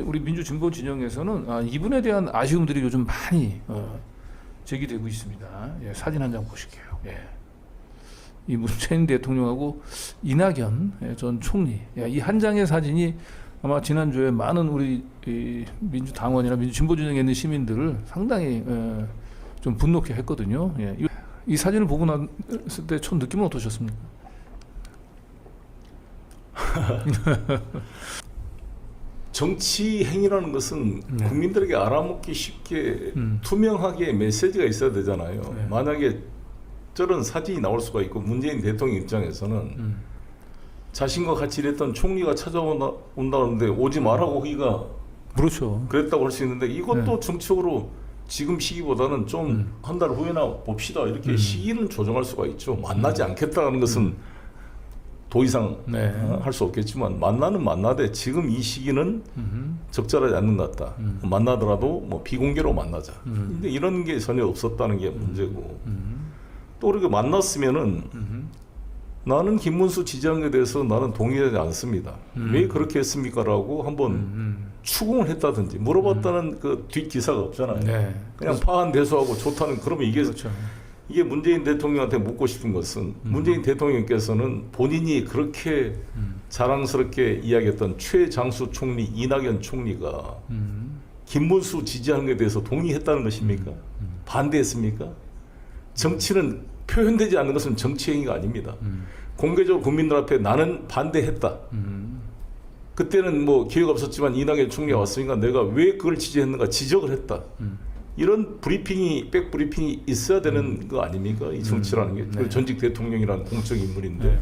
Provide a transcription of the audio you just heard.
우리 민주 진보 진영에서는 아, 이분에 대한 아쉬움들이 요즘 많이 어, 제기되고 있습니다. 예, 사진 한 장 보실게요. 예. 이 문재인 대통령하고 이낙연 예, 전 총리 예, 이한 장의 사진이 아마 지난주에 많은 우리 이 민주 당원이나 민주 진보 진영에 있는 시민들을 상당히 예, 좀 분노케 했거든요. 예, 이, 이 사진을 보고 났을 때 첫 느낌은 어떠셨습니까? 정치 행위라는 것은 네. 국민들에게 알아먹기 쉽게 음. 투명하게 메시지가 있어야 되잖아요. 네. 만약에 저런 사진이 나올 수가 있고 문재인 대통령 입장에서는 음. 자신과 같이 일했던 총리가 찾아온다 온다는데 오지 말라고 하기가 그렇죠. 그랬다고 할 수 있는데 이것도 네. 정치적으로 지금 시기보다는 좀 음. 한달 후에나 봅시다 이렇게 음. 시기는 조정할 수가 있죠. 만나지 않겠다는 것은 더 이상 네. 할 수 없겠지만 만나는 만나되 지금 이 시기는 음. 적절하지 않는 것 같다. 음. 만나더라도 뭐 비공개로 만나자. 음. 근데 이런 게 전혀 없었다는 게 문제고 음. 또 그렇게 만났으면은 음. 나는 김문수 지지한 것에 대해서 나는 동의하지 않습니다. 음. 왜 그렇게 했습니까라고 한번 음. 추궁을 했다든지 물어봤다는 그뒷 기사가 없잖아요. 네. 그냥 파한 대소하고 좋다는 그러면 이게 그렇죠. 이게 문재인 대통령한테 묻고 싶은 것은 문재인 대통령께서는 본인이 그렇게 음. 자랑스럽게 이야기했던 최장수 총리 이낙연 총리가 음. 김문수 지지하는 것에 대해서 동의했다는 것입니까? 음. 반대했습니까? 정치는 표현되지 않는 것은 정치 행위가 아닙니다. 음. 공개적으로 국민들 앞에 나는 반대했다. 음. 그때는 뭐 기회가 없었지만 이낙연 총리가 왔으니까 내가 왜 그걸 지지했는가 지적을 했다. 음. 이런 브리핑이 백 브리핑이 있어야 되는 거 아닙니까? 이 정치라는 게 네. 그리고 전직 대통령이라는 공적 인물인데 네.